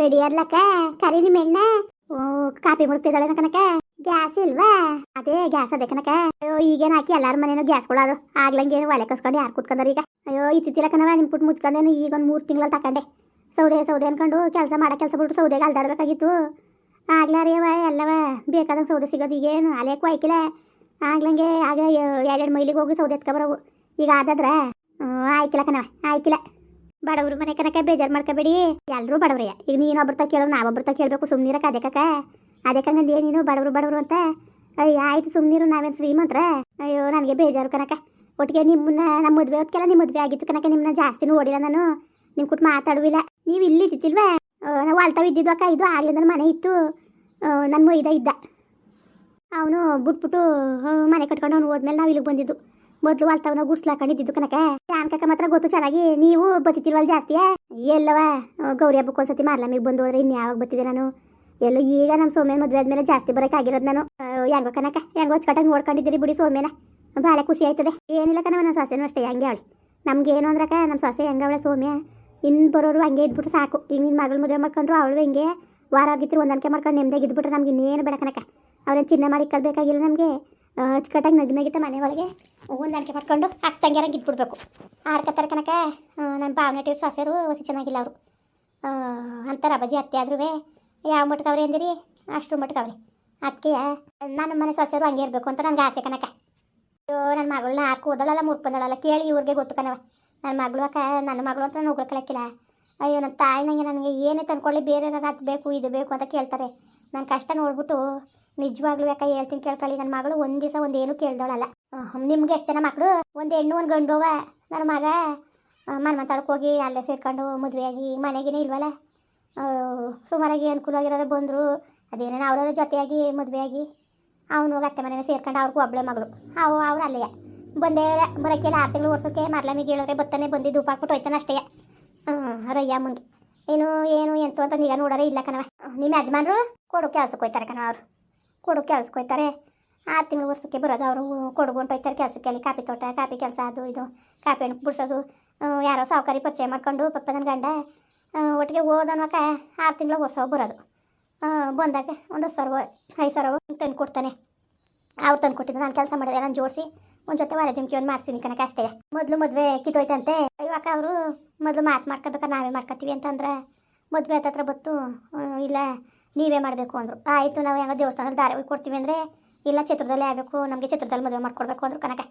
Ready ಆಗ್ಲಕ್ಕ ಕರಿ ನಿಮ್ಮ ಎಣ್ಣ. ಓ, ಕಾಫಿ ಮುಡ್ತಿದ್ದಾಳೆ ಕನಕ ಗ್ಯಾಸ್ ಇಲ್ವಾ? ಅದೇ, ಗ್ಯಾಸ್ ಅದೇ ಕನಕ ಅಯ್ಯೋ, ಈಗೇನು ಹಾಕಿ ಎಲ್ಲಾರ ಮನೇನು ಗ್ಯಾಸ್ಗಳದು ಆಗ್ಲಂಗೆ ಒಲೆ ಕಸ್ಕೊಂಡು ಯಾರು ಕೂತ್ಕೊಂಡ್ರಿ ಈಗ? ಅಯ್ಯೋ, ಇತ್ತಿತ್ತಿಲ್ಲ ಕಣವ ನಿಮ್ ಪುಟ್ ಮುಚ್ಕೊಂಡೇನು ಈಗ ಒಂದು ಮೂರು ತಿಂಗಳಲ್ಲಿ ತಕೊಂಡೆ. ಸೌದೆ ಸೌದೆ ಅನ್ಕೊಂಡು ಕೆಲಸ ಮಾಡೋ ಕೆಲಸ ಬಿಟ್ಟು ಸೌದೆಗೆ ಅಲ್ದಾಡ್ಬೇಕಾಗಿತ್ತು. ಆಗ್ಲಾರಿಯವ ಎಲ್ಲವ, ಬೇಕಾದಂಗೆ ಸೌದೆ ಸಿಗೋದು ಈಗೇನು ಅಲೆಕ್ಕೂ ಆಯ್ಕಿಲ್ಲ ಆಗ್ಲಂಗೆ ಆಗ ಎರಡೆರಡು ಮೈಲಿಗೆ ಹೋಗಿ ಸೌದೆ ಎತ್ಕೊಬರವು ಈಗ ಆದದ್ರ? ಆಯ್ಕಿಲ್ಲ ಕಣವ ಆಯ್ಕಿಲ್ಲ ಬಡವ್ರ ಮನೆ ಕನಕ ಬೇಜಾರು ಮಾಡ್ಕೋಬೇಡಿ. ಎಲ್ಲರೂ ಬಡವ್ರಯ್ಯ ಈಗ ನೀನೊಬ್ರ ತ ಕೇಳೋ ನಾವೊಬ್ರ ತ ಕೇಳಬೇಕು. ಸುಮ್ಮನಿರಕ್ಕೆ ಅದೇ ಕಕ್ಕ ಅದೇ ನೀನು ಬಡವರು ಬಡವರು ಅಂತ? ಅಯ್ಯ, ಆಯ್ತು ಸುಮ್ಮನಿರು ನಾವೇನು ಶ್ರೀಮಂತ್ರ? ಅಯ್ಯೋ, ನನಗೆ ಬೇಜಾರು ಕನಕ. ಒಟ್ಟಿಗೆ ನಿಮ್ಮನ್ನ ನಮ್ಮ ಮದುವೆ ಹೊತ್ಕೆಲ್ಲ ನಿಮ್ಮ ಮದುವೆ ಆಗಿತ್ತು ಕನಕ. ನಿಮ್ಮನ್ನ ಜಾಸ್ತಿ ಓಡಿಲ್ಲ ನಾನು. ನಿಮ್ಮ ಕುಟ್ ಮಾತಾಡುವಿಲ್ಲ. ನೀವು ಇಲ್ಲಿ ಇದ್ದಿಲ್ವಾ ನಾವು ಅಳ್ತಾವ್ ಇದ್ದಿದ್ದು ಅಕ್ಕ. ಇದು ಆಗ್ಲಿ ಮನೆ ಇತ್ತು. ನನ್ನ ಮೈದ ಇದ್ದ. ಅವನು ಬಿಟ್ಬಿಟ್ಟು ಮನೆ ಕಟ್ಕೊಂಡು ಅವ್ನು ಹೋದ್ಮೇಲೆ ನಾವು ಇಲ್ಲಿಗೆ ಬಂದಿದ್ದು. ಮೊದಲು ವಾಲ್ತವನ ಗುಡ್ಸ್ಲಾಕೊಂಡಿದ್ದು ಕನಕ ಜಾನ್ಕಕ್ಕ ಮಾತ್ರ ಗೊತ್ತು ಚೆನ್ನಾಗಿ, ನೀವು ಬತ್ತಿತ್ತಿಲ್ವಲ್ಲ ಜಾಸ್ತಿ ಎಲ್ಲವ ಗೌರಿ ಹಬ್ಬಕ್ಕೆ ಒಂದ್ಸತಿ ಮಾರ್ಲಮಿಗೆ ಬಂದು ಹೋದ್ರೆ ಇನ್ನು ಯಾವಾಗ ಬತ್ತಿದೆ ನಾನು? ಎಲ್ಲ ಈಗ ನಮ್ಮ ಸೋಮ್ಯನ ಮದುವೆ ಆದ್ಮೇಲೆ ಜಾಸ್ತಿ ಬರೋಕ್ಕಾಗಿರೋದು ನಾನು. ಹೆಂಗೋ ಕನಕ ಹೆಂಗೋ ಹೊಚ್ಕಟ್ಟಾಗಿ ನೋಡ್ಕೊಂಡಿದ್ದೀರಿ ಬಿಡಿ ಸೋಮ್ಯನ. ಭಾಳ ಖುಷಿ ಆಯ್ತದೆ. ಏನಿಲ್ಲ ಕಣವ ನಮ್ಮ ಸೊಸೆನೂ ಅಷ್ಟೇ, ಹಂಗೆ ಹೇಳಿ ನಮ್ಗೆ ಏನು ಅಂದ್ರಕ್ಕ ನಮ್ಮ ಸೊಸೆ ಹೆಂಗ ಅವಳೆ ಸೌಮ್ಯ? ಇನ್ನು ಬರೋರು ಹಂಗೆ ಇದ್ಬಿಟ್ಟು ಸಾಕು. ಈಗ ನಿನ್ನ ಮಗಳ ಮದುವೆ ಮಾಡ್ಕೊಂಡ್ರು ಅವಳು ಹಿಂಗೆ? ವಾರ ಆಗಿತ್ತು ಹೊಂದಾಣಿಕೆ ಮಾಡ್ಕೊಂಡು ನೆಮ್ಮದಿಯಾಗಿ ಇದ್ಬಿಟ್ರೆ ನಮ್ಗೆ ಇನ್ನೇನು ಬೇಡ ಕನಕ ಅವ್ರನ್ನ ಚಿನ್ನ ಮಾಡಿ ಕಲ್ಬೇಕಾಗಿಲ್ಲ ನಮಗೆ. ಅಚ್ಚುಕಟ್ಟಾಗಿ ನಗ್ನಾಗಿತ್ತ ನಗಿತ ಮನೆ ಒಳಗೆ ಹೊಂದಾಣಿಕೆ ಮಾಡ್ಕೊಂಡು ಅಕ್ಕ ತಂಗಿಯರಂಗೆ ಇದ್ಬಿಡ್ಬೇಕು ಆಡ್ಕತ್ತಾರ ಕನಕ ನನ್ನ ಭಾವನೆ ಟೀರ್ ಸೊಸೆರು ಹೊಸ ಚೆನ್ನಾಗಿಲ್ಲ ಅವರು. ಅಂತಾರೆ ಅಬ್ಬಾಜಿ ಅತ್ತೆ ಆದ್ರೂ ಯಾವ ಮಟ್ಟಕ್ಕೆ ಅವ್ರೆ ಅಂದಿರಿ? ಅಷ್ಟು ಮಟ್ಟಕ್ಕೆ ಅವ್ರೆ. ಅದಕ್ಕೆ ನನ್ನ ಮನೆ ಸೊಸೆರು ಹಂಗೆ ಇರಬೇಕು ಅಂತ ನನಗೆ ಆಸೆ ಕನಕ ಅಯ್ಯೋ ನನ್ನ ಮಗಳನ್ನ ಹಾಕಿ ಓದಳಲ್ಲ ಮುರ್ಕೊಂದಳಲ್ಲ ಕೇಳಿ ಇವ್ರಿಗೆ ಗೊತ್ತು ಕಣವ. ನನ್ನ ಮಗಳು ಅಕ್ಕ, ನನ್ನ ಮಗಳು ಅಂತ ನಾನು ಉಳ್ಕೊಳಕ್ಕಿಲ್ಲ ಅಯ್ಯೋ ನನ್ನ ತಾಯಿನಂಗೆ ನನಗೆ ಏನೇ ತಂದ್ಕೊಳ್ಳಿ ಬೇರೆ ಅದು ಬೇಕು, ಇದು ಬೇಕು ಅಂತ ಕೇಳ್ತಾರೆ. ನನ್ನ ಕಷ್ಟ ನೋಡ್ಬಿಟ್ಟು ನಿಜವಾಗ್ಲೂ ಯಾಕೆ ಹೇಳ್ತೀನಿ ಕೇಳ್ಕೊಳ್ಳಿ ನನ್ನ ಮಗಳು ಒಂದು ದಿವಸ ಒಂದು ಏನು ಕೇಳ್ದವಳಲ್ಲ ನಿಮ್ಗೆ ಎಷ್ಟು ಜನ ಮಕ್ಕಳು ಒಂದು ಹೆಣ್ಣು, ಒಂದು ಗಂಡುವ ನನ್ನ ಮಗ ಮನ್ಮಂತಾಳಕ್ಕೆ ಹೋಗಿ ಅಲ್ಲೇ ಸೇರ್ಕೊಂಡು ಮದುವೆಯಾಗಿ ಮನೆಗೇನೆ ಇಲ್ವಲ್ಲ? ಸುಮಾರಾಗಿ ಅನುಕೂಲ ಅನುಕೂಲವಾಗಿರೋರು ಬಂದರು. ಅದೇನೇನು ಅವ್ರವ್ರ ಜೊತೆಯಾಗಿ ಮದುವೆಯಾಗಿ. ಅವನು ಹೋಗಿ ಅತ್ತೆ ಮನೇನ ಸೇರ್ಕೊಂಡು ಅವ್ರಿಗೂ ಒಬ್ಬಳೆ ಮಗಳು. ಅವು, ಅವ್ರು ಅಲ್ಲೇ ಬಂದೇ ಬರೋಕ್ಕೆಲ್ಲ ಆರು ತಿಂಗಳು ವರ್ಷಕ್ಕೆ ಮರ್ಲಮಿಗೆ ಹೇಳಿದ್ರೆ ಬತ್ತನೆ ಬಂದು ಧೂಪ ಹಾಕ್ಬಿಟ್ಟು ಹೋಯ್ತಾನೆ ಅಷ್ಟೇ. ರಯ್ಯ ಮುಂದೆ. ಏನು ಏನು ಎಂತು ಅಂತ ಈಗ ನೋಡೋರೆ ಇಲ್ಲ ಕಣವ ನಿಮ್ಮ ಯಜಮಾನ್ರು ಕೊಡು ಕೆಲ್ಸಕ್ಕೆ ಹೋಯ್ತಾರೆ ಕಣವ ಅವರು. ಕೊಡು ಕೆಲ್ಸಕ್ಕೆ ಹೋಯ್ತಾರೆ. ಆರು ತಿಂಗಳು ವರ್ಷಕ್ಕೆ ಬರೋದು ಅವರು ಕೊಡುಗೊಂಡು ಹೋಯ್ತಾರೆ ಕೆಲಸಕ್ಕೆ ಅಲ್ಲಿ. ಕಾಪಿ ತೋಟ ಕಾಪಿ ಕೆಲಸ ಅದು ಇದು, ಕಾಫಿ ಹಣ್ಣು ಬಿಡ್ಸೋದು ಯಾರೋ ಸಾವುಕಾರಿ ಪರಿಚಯ ಮಾಡ್ಕೊಂಡು ಪಪ್ಪ ನನ್ನ ಗಂಡ ಒಟ್ಟಿಗೆ ಓದೋನ್ವಕ ಆರು ತಿಂಗಳು ವರ್ಷ ಬರೋದು. ಬಂದಾಗ ಒಂದು ಸರ್ವ ಐದು ಸಾವಿರ ತಂದು ಕೊಡ್ತಾನೆ. ಅವ್ರು ತಂದು ಕೊಟ್ಟಿದ್ದು. ನಾನು ಕೆಲಸ ಮಾಡಿದೆ ನಾನು ಜೋಡಿಸಿ, ಒಂದು ಜೊತೆ ವಾರ ಜುಮ್ಕಿ ಒಂದು ಮಾಡ್ತೀನಿ ಕನಕ ಅಷ್ಟೇ. ಮೊದಲು ಮದುವೆ ಕಿತ್ತೋಯ್ತಂತೆ. ಇವಾಗ ಅವರು ಮೊದಲು ಮಾತು ಮಾಡ್ಕೋಬೇಕಾರೆ ನಾವೇ ಮಾಡ್ಕೊತೀವಿ ಅಂತಂದ್ರೆ ಮದುವೆ ಹತ್ರ ಬತ್ತು ಇಲ್ಲ ನೀವೇ ಮಾಡಬೇಕು ಅಂದರು. ಆಯಿತು ನಾವು ಹೆಂಗೋ ದೇವಸ್ಥಾನದಲ್ಲಿ ದಾರಿ ಹೋಗಿ ಕೊಡ್ತೀವಿ ಅಂದರೆ ಇಲ್ಲ ಚಿತ್ರದಲ್ಲೇ ಆಗಬೇಕು, ನಮಗೆ ಚಿತ್ರದಲ್ಲಿ ಮದುವೆ ಮಾಡ್ಕೊಡ್ಬೇಕು ಅಂದರು ಕನಕ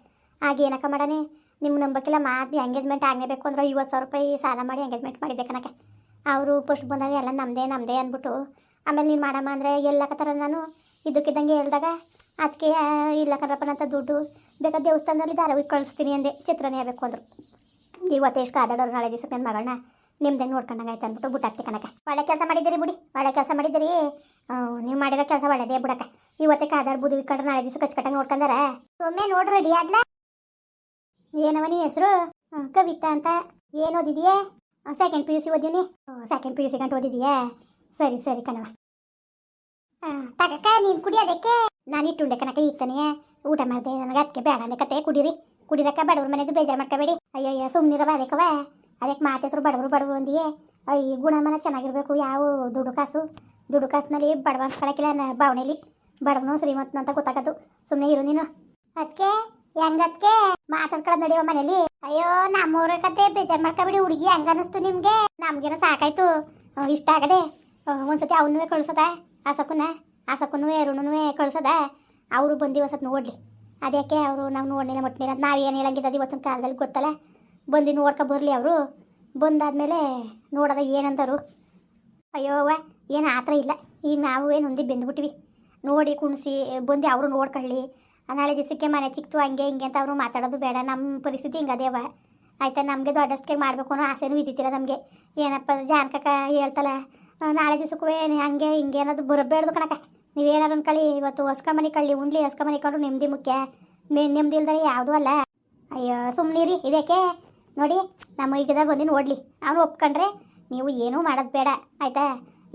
ಆಗ ಏನಕ್ಕ ಮಾಡಾನೆ ನಿಮ್ಮ ನಂಬಕ್ಕಿಲ್ಲ ಮಾತು ಎಂಗೇಜ್ಮೆಂಟ್ ಆಗಲೇಬೇಕು ಅಂದ್ರೆ ಐವತ್ತು ಸಾವಿರ ರೂಪಾಯಿ ಸಾಲ ಮಾಡಿ ಎಂಗೇಜ್ಮೆಂಟ್ ಮಾಡಿದ್ದೆ ಕನಕ ಅವರು ಫಸ್ಟ್ ಬಂದಾಗ ಎಲ್ಲ ನಮ್ಮದೇ ನಮ್ಮದೇ ಅಂದ್ಬಿಟ್ಟು, ಆಮೇಲೆ ನೀನು ಮಾಡಮ್ಮ ಅಂದರೆ ಎಲ್ಲಕತ್ತಾರ ನಾನು. ಇದಕ್ಕಿದ್ದಂಗೆ ಹೇಳ್ದಾಗ ಅದಕ್ಕೆ ಇಲ್ಲ ಕಣಪ್ಪ ಅಂತ ದುಡ್ಡು ಬೇಕಾದ ದೇವಸ್ಥಾನದಲ್ಲಿ ದಾರ ಹೋಗಿ ಕಳಿಸ್ತೀನಿ ಅಂದೆ. ಚಿತ್ರನೇ ಆಗಬೇಕು ಅಂದರು. ಇವತ್ತು ಎಷ್ಟು ಕಾದಾಡೋರು ನಾಳೆ ದಿವಸಕ್ಕೆ ನನ್ನ ಮಗಳನ್ನ ನಿಮ್ದೆ ನೋಡ್ಕೊಂಡಂಗೆ ಆಯ್ತು ಅಂದ್ಬಿಟ್ಟು ಬುಟ್ಟಾಕ್ತಿ ಕಣಕ ಒಳ್ಳೆ ಕೆಲಸ ಮಾಡಿದ್ದೀರಿ ಬಿಡಿ, ಒಳ್ಳೆ ಕೆಲಸ ಮಾಡಿದ್ದೀರಿ. ನೀವು ಮಾಡಿರೋ ಕೆಲಸ ಒಳ್ಳೆದೇ ಬಿಡಕ್ಕ. ಇವತ್ತೇ ಕಾದಾಡ್ಬೋದು ಕಂಡ್ರೆ ನಾಳೆ ದಿವಸ ಕಚ್ಕಟ್ಟಾಗಿ ನೋಡ್ಕೊಂಡಾರ ಒಮ್ಮೆ ನೋಡ್ರಿ ರೆಡಿ ಆಗ್ಲ? ಏನವ ನಿನ್ನ ಹೆಸರು? ಕವಿತಾ ಅಂತ. ಏನು ಓದಿದೆಯೇ? ಸೆಕೆಂಡ್ ಪಿ ಯು ಸಿ ಓದಿನಿ ಸೆಕೆಂಡ್ ಪಿ ಯು ಸಿ ಗಂಟು ಓದಿದೀಯಾ? ಸರಿ ಸರಿ ಕಣವ ತಗಕ್ಕ, ನೀನು ಕುಡಿ ಅದಕ್ಕೆ. ನಾನು ಇಟ್ಟುಂಡೆ ಕನಕ ಈಗ ತಾನೇ ಊಟ ಮಾಡಿದೆ ನನಗೆ ಅದಕ್ಕೆ ಬೇಡ ಅನ್ನಕತ್ತೆ ಕತೆ. ಕುಡೀರಿ. ಕುಡಿದಕ್ಕ ಬಡವ್ರ ಮನೆದು ಬೇಜಾರು ಮಾಡ್ಕೋಬೇಡಿ. ಅಯ್ಯಯ್ಯ ಸುಮ್ಮನಿರವ ಅದಕ್ಕವ ಅದಕ್ಕೆ ಮಾತೆತ್ರು ಬಡವರು ಬಡವರು ಅಂದಿಯೇ. ಅಯ್ಯ ಗುಣಮನ ಚೆನ್ನಾಗಿರ್ಬೇಕು ಯಾವ ದುಡ್ಡು ಕಾಸು. ದುಡ್ಡು ಕಾಸಿನಲ್ಲಿ ಬಡವ ಅನ್ಸ್ಕೊಳಕಿಲ್ಲ ನನ್ನ ಭಾವನೆಯಲ್ಲಿ ಬಡವನು ಶ್ರೀಮಂತನು ಅಂತ ಗೊತ್ತಾಗದು. ಸುಮ್ಮನೆ ಇರು ನೀನು. ಅದಕ್ಕೆ ಹೆಂಗದಕ್ಕೆ ಮಾತಾಡ್ಕೊಳ್ಳೋದು ನಡೆಯುವ ಮನೇಲಿ. ಅಯ್ಯೋ ನಮ್ಮೂರ ಕತೆ ಬೇಜಾರು ಮಾಡ್ಕೋಬೇಡಿ ಹುಡುಗಿ ಹೆಂಗ ಅನಿಸ್ತು ನಿಮ್ಗೆ. ನಮ್ಗೇನೋ ಸಾಕಾಯ್ತು. ಇಷ್ಟ ಆಗದೆ ಆ, ಒಂದ್ಸತಿ ಅವನ್ನೂ ಕಳ್ಸದ? ಆಸಕ್ಕುನ? ಆಸಕ್ಕುನು ಅರುಣನು ಕಳ್ಸದ? ಅವರು ಬಂದು ಇವತ್ತು ನೋಡಲಿ. ಅದ್ಯಾಕೆ ಅವರು ನಾವು ನೋಡಲಿಲ್ಲ ಮಟ್ನಿಲ್ಲ ನಾವು ಏನು ಹೇಳಂಗಿದ್ದು ಇವತ್ತಿನ ಕಾಲದಲ್ಲಿ ಗೊತ್ತಲ್ಲ? ಬಂದು ನೋಡ್ಕೊ ಬರಲಿ ಅವರು. ಬಂದಾದಮೇಲೆ ನೋಡೋದ ಏನಂತಾರು ಅಯ್ಯೋ ಏನು ಆ ಥರ ಇಲ್ಲ. ಈಗ ನಾವು ಏನು ಹೊಂದಿ ಬೆಂದ್ಬಿಟ್ವಿ. ನೋಡಿ ಕುಣಿಸಿ, ಬಂದು ಅವರು ನೋಡ್ಕೊಳ್ಳಿ. ನಾಳೆ ದಿವಸಕ್ಕೆ ಮನೆ ಚಿಕ್ತು, ಹಂಗೆ ಹಿಂಗೆ ಅಂತ ಅವರು ಮಾತಾಡೋದು ಬೇಡ. ನಮ್ಮ ಪರಿಸ್ಥಿತಿ ಹಿಂಗೆ ಅದೇವ ಆಯ್ತಾ, ನಮಗೆ ದೊಡ್ಡಸ್ಕೆ ಮಾಡಬೇಕು ಅನ್ನೋ ಆಸೆನೂ ಇದ್ದಿತ್ತಿಲ್ಲ ನಮಗೆ. ಏನಪ್ಪ ಜಾನಕ ಹೇಳ್ತಲ್ಲ, ನಾಳೆ ದಿವಸಕ್ಕೂ ಏನು ಹಂಗೆ ಹಿಂಗೆ ಅನ್ನೋದು ಬರಬೇಡ್ದು ಕಣಕ ನೀವೇನಾರು ಅನ್ಕೊಳ್ಳಿ ಇವತ್ತು ಹೊಸ್ಕ ಮನೆ ಕಳ್ಳಿ, ಉಂಡ್ಲಿ ಹೊಸ್ಕ ಮನೆ ಕಳ್ಳು ನೆಮ್ಮದಿ ಮುಖ್ಯ. ನೆಮ್ಮದಿ ಇಲ್ದರೆ ಯಾವುದೂ ಅಲ್ಲ. ಅಯ್ಯೋ ಸುಮ್ಮನಿರಿ ಇದಕ್ಕೆ ನೋಡಿ, ನಮ್ಮ ಈಗದ ಬಂದು ನೋಡಲಿ. ಅವನು ಒಪ್ಕೊಂಡ್ರೆ ನೀವು ಏನೂ ಮಾಡೋದು ಬೇಡ, ಆಯಿತಾ?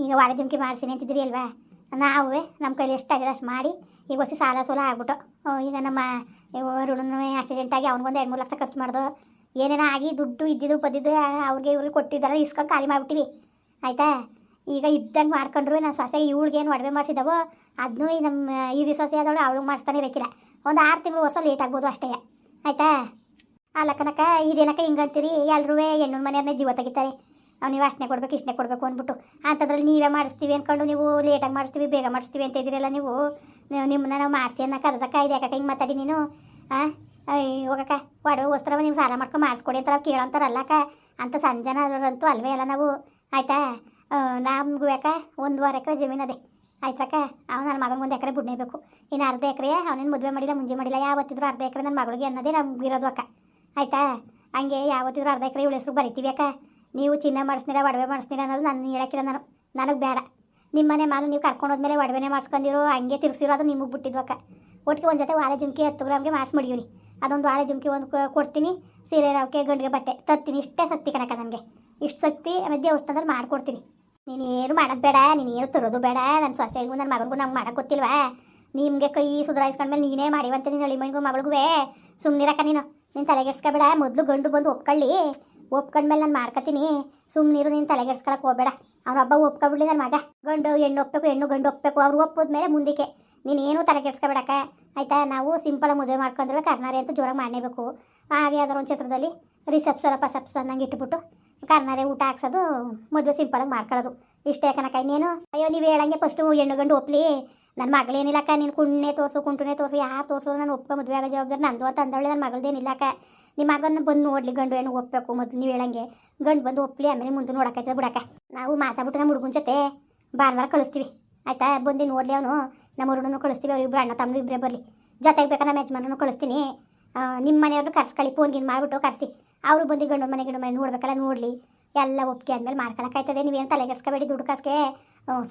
ಈಗ ವಾರ ಜುಮ್ಕಿ ಮಾಡಿಸಿನಿ ಅಂತಿದ್ರಿ ಅಲ್ವಾ? ನಾವೇ ನಮ್ಮ ಕೈಲಿ ಎಷ್ಟಾಗಿದೆ ಅಷ್ಟು ಮಾಡಿ, ಈಗ ಹೊಸ ಸಾಲ ಸೋಲ ಆಗ್ಬಿಟ್ಟು ಈಗ ನಮ್ಮ ಋಣನೂ ಆಕ್ಸಿಡೆಂಟ್ ಆಗಿ ಅವ್ನಿಗೊಂದು ಎರಡು ಮೂರು ಲಕ್ಷ ಖರ್ಚು ಮಾಡ್ದು, ಏನೇನೋ ಆಗಿ ದುಡ್ಡು ಇದ್ದಿದ್ದು ಬದ್ದಿದ್ದು ಅವ್ರಿಗೆ ಇವ್ರಿಗೆ ಕೊಟ್ಟಿದ್ದಾರೆ ಇಸ್ಕೊಂಡು ಖಾಲಿ ಮಾಡಿಬಿಟ್ಟಿವಿ, ಆಯಿತಾ? ಈಗ ಇದ್ದಂಗೆ ಮಾಡ್ಕೊಂಡ್ರು ನಾನು ಸೊಸೆಗೆ ಇವಳಿಗೆ ಏನು ಒಡವೆ ಮಾಡಿಸಿದವೋ ಅದನ್ನೂ ಈ ನಮ್ಮ ಈ ಸೊಸೆ ಆದವಳು ಅವಳಿಗೆ ಮಾಡಿಸ್ತಾನೆ ಬೇಕಿಲ್ಲ. ಒಂದು ಆರು ತಿಂಗಳು ವರ್ಷ ಲೇಟ್ ಆಗ್ಬೋದು ಅಷ್ಟೇ. ಆಯ್ತಾ? ಅಲ್ಲ ಕನಕ ಇದೇನಕ ಹಿಂಗಂತೀರಿ ಎಲ್ಲರೂ ಹೆಣ್ಣು ಮನೆಯನ್ನೇ ಜೀವ ತೆಗಿತಾರೆ. ಅವ್ನು ನೀವು ಅಷ್ಟನೇ ಕೊಡ್ಬೇಕು ಇಷ್ಟನೇ ಕೊಡಬೇಕು ಅಂದ್ಬಿಟ್ಟು. ಅಂಥದ್ರಲ್ಲಿ ನೀವೇ ಮಾಡಿಸ್ತೀವಿ ಅಂದ್ಕೊಂಡು ನೀವು ಲೇಟಾಗಿ ಮಾಡಿಸ್ತೀವಿ, ಬೇಗ ಮಾಡಿಸ್ತೀವಿ ಅಂತ ಇದ್ದೀರಲ್ಲ ನೀವು. ನೀವು ನಿಮ್ಮನ್ನ ನಾವು ಮಾಡ್ತೀವಿ ಅನ್ನೋ ಕರೆದಕ್ಕ ಇದು ಹಿಂಗೆ ಮಾತಾಡಿ ನೀನು. ಹಾಂ ಹೋಗಕ್ಕ, ಒಡವೆ ವಸ್ತ್ರವ ನೀವು ಸಾಲ ಮಾಡ್ಕೊಂಡು ಮಾಡಿಸ್ಕೊಡಿ ಅಂತ ಅಂತಾರಲ್ಲಕ್ಕ ಅಂತ ಸಂಜನರಂತೂ ಅಲ್ವೇ ಅಲ್ಲ ನಾವು. ಆಯ್ತಾ? ನಮಗೂ ಯಾಕೆ ಒಂದುವರೆ ಎಕರೆ ಜಮೀನು ಅದೇ. ಆಯ್ತಕ್ಕ ಅವ ನನ್ನ ಮಗನ ಒಂದು ಎಕರೆ ಬುಡ್ನೇಬೇಕು ಇನ್ನು ಅರ್ಧ ಎಕರೆ ಅವನೇನು ಮದುವೆ ಮಾಡಿಲ್ಲ, ಮುಂಜೆ ಮಾಡಿಲ್ಲ, ಯಾವತ್ತಿದ್ರು ಅರ್ಧ ಎಕರೆ ನನ್ನ ಮಗಳಿಗೆ ಅನ್ನೋದೇ ನಮ್ಗೆ ಇರೋದು ಅಕ್ಕ. ಆಯ್ತಾ? ಹಂಗೆ ಯಾವತ್ತಿದ್ರು ಅರ್ಧ ಎಕರೆ ಇವಳ ಹೆಸರು ಬರಿತೀವಿ ಅಕ್ಕ. ನೀವು ಚಿನ್ನ ಮಾಡಿಸ್ತೀರ, ಒಡವೆ ಮಾಡಿಸ್ತೀರ ಅನ್ನೋದು ನಾನು ಹೇಳಕ್ಕಿಲ್ಲ ನಾನು. ನನಗೆ ಬೇಡ. ನಿಮ್ಮ ಮನೆ ಮಾಲು ನೀವು ಕರ್ಕೊಂಡು ಹೋದ್ಮೇಲೆ ಒಡವೆನೇ ಮಾಡಿಸ್ಕೊಂಡಿರೋ, ಹಂಗೆ ತಿರ್ಸಿರೋ ಅದು ನಿಮಗೆ ಬಿಟ್ಟಿದ್ವು ಅಕ್ಕ. ಒಟ್ಟಿಗೆ ಒಂದು ಜೊತೆ ವಾಲೆ ಜುಮ್ಕಿ ಹತ್ತು ಗ್ರಾಮ್ಗೆ ಮಾಡಿಸಿ ಮಡಿಯೂರಿ ಅದೊಂದು ವಾಲೆ ಜುಮ್ಕಿ ಒಂದು ಕೊಡ್ತೀನಿ. ಸೀರೆ, ರಾವ್ಕೆ, ಗಂಡಿಗೆ ಬಟ್ಟೆ ತತ್ತೀನಿ. ಇಷ್ಟೇ ಸತ್ತಿ ಕನಕ ನನಗೆ. ಇಷ್ಟು ಶಕ್ತಿ ಆಮೇಲೆ ದೇವಸ್ಥಾನದಲ್ಲಿ ಮಾಡ್ಕೊಡ್ತೀನಿ. ನೀನು ಏನು ಮಾಡೋದು ಬೇಡ ನೀನು ಏನು ತರೋದು ಬೇಡ ನನ್ನ ಸೊಸೆಗೂ ನನ್ನ ಮಗನಿಗೂ ನಂಗೆ ಮಾಡೋಕೆ ಗೊತ್ತಿಲ್ವಾ? ನಿಮಗೆ ಕೈ ಸುಧಾರಿಸ್ಕೊಂಡ್ಮೇಲೆ ನೀನೇ ಮಾಡಿವಂತೆ ನೀನು ಹಳಿ ಮೈಗೂ ಮಗಳಿಗೂ ಸುಮ್ಮನಿರಕ್ಕ ನೀನು. ನೀನು ತಲೆಗೆಡ್ಸ್ಕೊಬೇಡ, ಮೊದಲು ಗಂಡು ಬಂದು ಒಪ್ಕೊಳ್ಳಿ. ಒಪ್ಕೊಂಡ್ಮೇಲೆ ನಾನು ಮಾಡ್ಕೊತೀನಿ. ಸುಮ್ಮನಿರು ನೀನು ತಲೆಗೆಡ್ಸ್ಕೊಳಕ್ಕೆ ಹೋಗಬೇಡ. ಹಬ್ಬ ಒಪ್ಕೊಬಿಡ್ಲಿ ನನ್ನ ಮಗ. ಗಂಡು ಹೆಣ್ಣು ಒಪ್ಪಬೇಕು ಹೆಣ್ಣು ಗಂಡು ಒಪ್ಪಬೇಕು ಅವ್ರು ಒಪ್ಪೋದ್ಮೇಲೆ ಮುಂದಕ್ಕೆ. ನೀನು ಏನೂ ತಲೆಗೆಡ್ಸ್ಕೊಬೇಡಕ್ಕ ಆಯಿತಾ? ನಾವು ಸಿಂಪಲಾಗಿ ಮದುವೆ ಮಾಡ್ಕೊಂಡ್ರೆ ಕರ್ನಾರೆ ಅಂತ ಜೋರಾಗಿ ಮಾಡಲೇಬೇಕು. ಹಾಗೆ ಅದರ ಒಂದು ಚಿತ್ರದಲ್ಲಿ ರಿಸೆಪ್ಷನ್ ಪಸೆಪ್ಷನ್ ನಂಗೆ ಇಟ್ಬಿಟ್ಟು. ಕರ್ನಾರೆ ಊಟ ಹಾಕ್ಸೋದು ಮದುವೆ ಸಿಂಪಲಾಗಿ ಮಾಡ್ಕೊಳ್ಳೋದು. ಇಷ್ಟೇ ಕನಕ ಇನ್ನೇನು? ಅಯ್ಯೋ, ನೀವು ಹೇಳಂಗೆ ಫಸ್ಟು ಹೆಣ್ಣು ಗಂಡು ಒಪ್ಲಿ. ನನ್ನ ಮಗಳೇನಿಲ್ಲಕ್ಕ ನೀನು ಕುಣ್ಣೆ ತೋರಿಸು, ಕುಂಟುನೆ ತೋರಿಸು, ಯಾರು ತೋರಿಸು ನಾನು ಒಪ್ಕೊ ಮದುವೆ ಆಗೋ ಜವಾಬ್ದಾರಿ ನಂದು ಅಂತ ಅಂದವಳೆ ನನ್ನ ಮಗಳದೇನಿಲ್ಲಕ್ಕ ನಿಮ್ಮ ಮಗನ ಬಂದು ನೋಡ್ಲಿ, ಗಂಡು ಹೆಣ್ಣು ಒಪ್ಪಬೇಕು ಮೊದಲು ನೀವು ಹೇಳಂಗೆ. ಗಂಡು ಬಂದು ಒಪ್ಲಿ, ಆಮೇಲೆ ಮುಂದೆ ನೋಡಕ್ಕೆ ಬಿಡಕ್ಕ. ನಾವು ಮಾತಾಡ್ಬಿಟ್ಟು ನಮ್ಮ ಹುಡುಗನ ಜೊತೆ ಭಾನುವಾರ ಕಳಿಸ್ತೀವಿ. ಆಯ್ತಾ? ಬಂದು ನೋಡಲಿ ಅವನು. ನಮ್ಮ ಹುಡುಗನೂ ಕಳಿಸ್ತೀವಿ ಅವ್ರಿಬ್ರು ಅಣ್ಣ ತಮ್ಮ ಇಬ್ಬರೇ ಬರಲಿ. ಜೊತೆಗೆ ಬೇಕಾ ನಮ್ಮ ಯಜಮಾನನು ಕಳಿಸ್ತೀನಿ. ನಿಮ್ಮ ಮನೆಯವ್ರನ್ನ ಫೋನ್ ಗಿನ್ ಮಾಡಿಬಿಟ್ಟು ಕರೆಸಿ. ಅವರು ಬಂದು ಗಂಡು ಮನೆ ಗಂಡು ಮನೆ ನೋಡ್ಬೇಕಲ್ಲ, ನೋಡಲಿ. ಎಲ್ಲ ಒಪ್ಪಿಗೆ ಆದ್ಮೇಲೆ ಮಾಡ್ಕೊಳಕ್ಕಾಯ್ತದೆ ನೀವೇನು ತಲೆಗೆಡ್ಸ್ಕೊಬೇಡಿ, ದುಡ್ಡು ಕಾಸ್ಗೆ.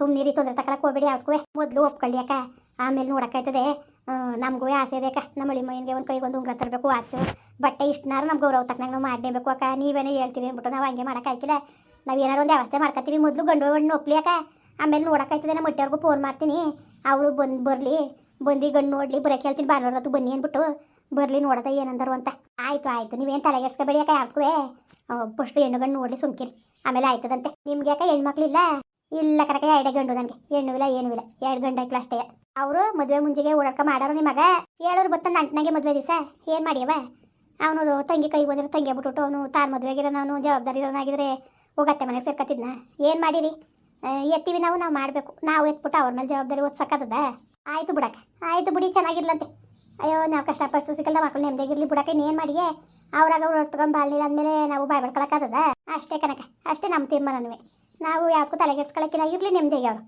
ಸುಮ್ಮನೆ ತೊಂದರೆ ತಗೊಳಕ್ಕೆ ಹೋಗ್ಬೇಡಿ ಯಾವ್ದಕ್ಕೂ ಮೊದಲು ಒಪ್ಕೊಳ್ಳಿ ಅಕ್ಕ. ಆಮೇಲೆ ನೋಡೋಕ್ಕಾಯ್ತದೆ ನಮಗೂ ಆಸೆ ಇದೆ ಅಕ್ಕ. ನಮ್ಮ ಅಳಿ ಮೈನ್ಗೆ ಒಂದು ಕೈಗೊಂದು ಉಂಗ್ರ ತರಬೇಕು ವಾಚು ಬಟ್ಟೆ ಇಷ್ಟನಾರು ನಮ್ಮ ಗೌರವ ತಕ್ಕನಾಗ ನಾವು ಮಾಡಲೇಬೇಕು ಅಕ್ಕ. ನೀವೇನೇ ಹೇಳ್ತೀರಿ ಅಂದ್ಬಿಟ್ಟು ನಾವು ಹಂಗೆ ಮಾಡೋಕ್ಕಾಯ್ಕಿಲ್ಲ ನಾವು ಏನಾರು ಒಂದು ವ್ಯವಸ್ಥೆ ಮಾಡ್ಕೊತೀವಿ ಮೊದಲು ಗಂಡು ಹೆಣ್ಣು ಒಪ್ಲಿ ಆಮೇಲೆ ನೋಡೋಕ್ಕಾಯ್ತದೆ ನಮ್ಮ ಮಟ್ಟಿಯವ್ರಿಗೂ ಫೋನ್ ಮಾಡ್ತೀನಿ. ಅವರು ಬಂದು ಬರಲಿ. ಬಂದು ಗಂಡು ನೋಡಲಿ. ಬರೋಕೆ ಹೇಳ್ತೀನಿ ಬಾರ್ ಹೊತ್ತು ಬನ್ನಿ ಅಂದ್ಬಿಟ್ಟು ಬರಲಿ ನೋಡೋದ ಏನಂದರು ಅಂತ. ಆಯಿತು ಆಯಿತು. ನೀವೇನು ತಲೆಗೆಡ್ಸ್ಕೊಬೇಡಿ ಅಕ್ಕ, ಯಾವ್ದಕ್ಕೂ ಪುಷ್ಪ ಹೆಣ್ಣು ಗಂಡು ನೋಡಲಿ ಸುಮ್ಕಿರಿ. ಆಮೇಲೆ ಆಯ್ತದಂತೆ. ನಿಮ್ಗೆ ಯಾಕೆ ಹೆಣ್ಮಕ್ಳಿಲ್ಲ ಇಲ್ಲ? ಇಲ್ಲ ಕರೆಕ್ಟ್ ಎರಡು ಗಂಡು ನನಗೆ. ಹೆಣ್ಣು ಇಲ್ಲ, ಏನೂ ಇಲ್ಲ. ಎರಡು ಗಂಡು ಐಕ್ಲ ಅಷ್ಟೇ. ಅವರು ಮದುವೆ ಮುಂಜಿಗೆ ಓಡಾಡ್ಕ ಮಾಡೋರು ನಿಮಗ? ಮಗ ಹೇಳೋರು ಬತ್ತಂದು ಅಂಟನಾಗೆ ಮದುವೆ ದಿವಸ? ಏನು ಮಾಡ್ಯವ? ಅವನು ತಂಗಿ ಕೈ ಬಂದಿರೋ ತಂಗಿ ಬಿಟ್ಟು ಅವನು ತಾನು ಮದುವೆಗಿರೋ ನಾನು ಜವಾಬ್ದಾರಿ ಇರೋನಾಗಿದ್ರೆ ಹೋಗತ್ತೆ ಮನೆಗೆ ಸೇರ್ಕತ್ತಿದ್ನ. ಏನು ಮಾಡಿರಿ? ಎತ್ತೀವಿ ನಾವು ನಾವು ಮಾಡಬೇಕು. ನಾವು ಎತ್ಬಿಟ್ಟು ಅವ್ರ ಮೇಲೆ ಜವಾಬ್ದಾರಿ ಓದ್ಸಕ್ಕದ ಆಯ್ತು ಬಿಡಕ್ಕೆ. ಆಯ್ತು ಬಿಡಿ, ಚೆನ್ನಾಗಿರ್ಲಂತೆ. ಅಯ್ಯೋ, ನಾವು ಕಷ್ಟಪಟ್ಟು ಸಿಕ್ಕಲ್ಲ ಮಕ್ಕಳು ನೆಮ್ಮದಿಯಾಗಿರ್ಲಿ ಬಿಡಕ್ಕೆ ಏನು ಮಾಡಿಯೇ? ಅವ್ರಾಗ ಅವ್ರು ಹೊರ್ತ್ಕೊಂಡು ಬಾಳ್ಲಿಲ್ಲ ಅಂದಮೇಲೆ ನಾವು ಬಾಯ್ ಬಡ್ಕೊಳಕ್ಕಾಗದ ಅಷ್ಟೇ ಕನಕ ಅಷ್ಟೇ ನಮ್ಮ ತೀರ್ಮಾನವೇ ನಾವು ಯಾಕೂ ತಲೆಗೆಡ್ಸ್ಕೊಳಕ್ಕಿಲ್ಲ ಇರಲಿ ನೆಮ್ಮದಿಗೆ ಅವರು.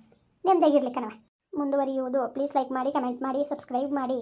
ನೆಮ್ಮದಿಯಾಗಿರ್ಲಿ ಕಣವ ಮುಂದುವರಿಯುವುದು ಪ್ಲೀಸ್ ಲೈಕ್ ಮಾಡಿ ಕಮೆಂಟ್ ಮಾಡಿ ಸಬ್ಸ್ಕ್ರೈಬ್ ಮಾಡಿ.